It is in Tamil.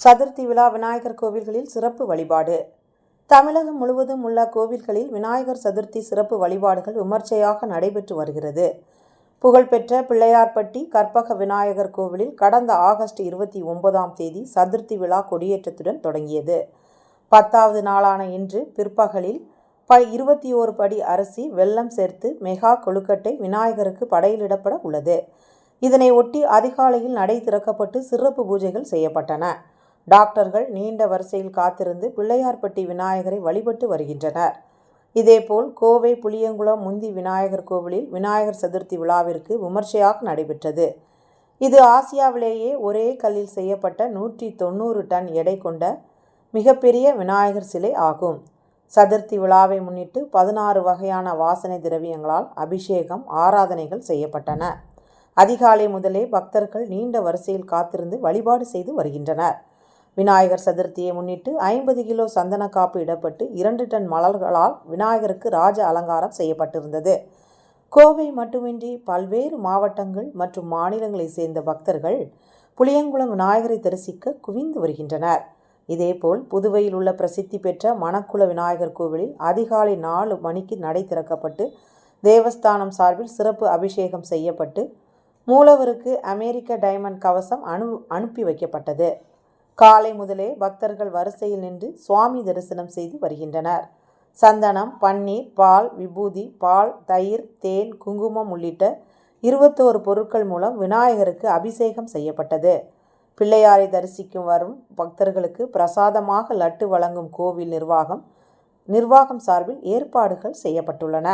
சதுர்த்தி விழா விநாயகர் கோவில்களில் சிறப்பு வழிபாடு. தமிழகம் முழுவதும் உள்ள கோவில்களில் விநாயகர் சதுர்த்தி சிறப்பு வழிபாடுகள் விமர்சையாக நடைபெற்று வருகிறது. புகழ்பெற்ற பிள்ளையார்பட்டி கற்பக விநாயகர் கோவிலில் கடந்த ஆகஸ்ட் இருபத்தி ஒன்பதாம் தேதி சதுர்த்தி விழா கொடியேற்றத்துடன் தொடங்கியது. பத்தாவது நாளான இன்று பிற்பகலில் ப இருபத்தி ஓரு படி அரிசி வெள்ளம் சேர்த்து மெகா கொழுக்கட்டை விநாயகருக்கு படையிலிடப்பட உள்ளது. இதனை ஒட்டி அதிகாலையில் நடை திறக்கப்பட்டு சிறப்பு பூஜைகள் செய்யப்பட்டன. டாக்டர்கள் நீண்ட வரிசையில் காத்திருந்து பிள்ளையார்பட்டி விநாயகரை வழிபட்டு வருகின்றனர். இதேபோல் கோவை புளியங்குளம் முந்தி விநாயகர் கோவிலில் விநாயகர் சதுர்த்தி விழாவிற்கு விமர்சையாக நடைபெற்றது. இது ஆசியாவிலேயே ஒரே கல்லில் செய்யப்பட்ட நூற்றி தொண்ணூறு டன் எடை கொண்ட மிகப்பெரிய விநாயகர் சிலை ஆகும். சதுர்த்தி விழாவை முன்னிட்டு பதினாறு வகையான வாசனை திரவியங்களால் அபிஷேகம் ஆராதனைகள் செய்யப்பட்டன. அதிகாலை முதலே பக்தர்கள் நீண்ட வரிசையில் காத்திருந்து வழிபாடு செய்து வருகின்றனர். விநாயகர் சதுர்த்தியை முன்னிட்டு ஐம்பது கிலோ சந்தன காப்பு இடப்பட்டு இரண்டு டன் மலர்களால் விநாயகருக்கு ராஜ அலங்காரம் செய்யப்பட்டிருந்தது. கோவை மட்டுமின்றி பல்வேறு மாவட்டங்கள் மற்றும் மாநிலங்களைச் சேர்ந்த பக்தர்கள் புளியங்குளம் விநாயகரை தரிசிக்க குவிந்து வருகின்றனர். இதேபோல் புதுவையில் உள்ள பிரசித்தி பெற்ற மணக்குள விநாயகர் கோவிலில் அதிகாலை நாலு மணிக்கு நடை திறக்கப்பட்டு தேவஸ்தானம் சார்பில் சிறப்பு அபிஷேகம் செய்யப்பட்டு மூலவருக்கு அமெரிக்க டைமண்ட் கவசம் அனு அனுப்பி வைக்கப்பட்டது. காலை முதலே பக்தர்கள் வரிசையில் நின்று சுவாமி தரிசனம் செய்து வருகின்றனர். சந்தனம் பன்னீர் பால் விபூதி பால் தயிர் தேன் குங்குமம் உள்ளிட்ட இருபத்தோரு பொருட்கள் மூலம் விநாயகருக்கு அபிஷேகம் செய்யப்பட்டது. பிள்ளையாரை தரிசிக்கும் வரும் பக்தர்களுக்கு பிரசாதமாக லட்டு வழங்கும் கோவில் நிர்வாகம் நிர்வாகம் சார்பில் ஏற்பாடுகள் செய்யப்பட்டுள்ளன.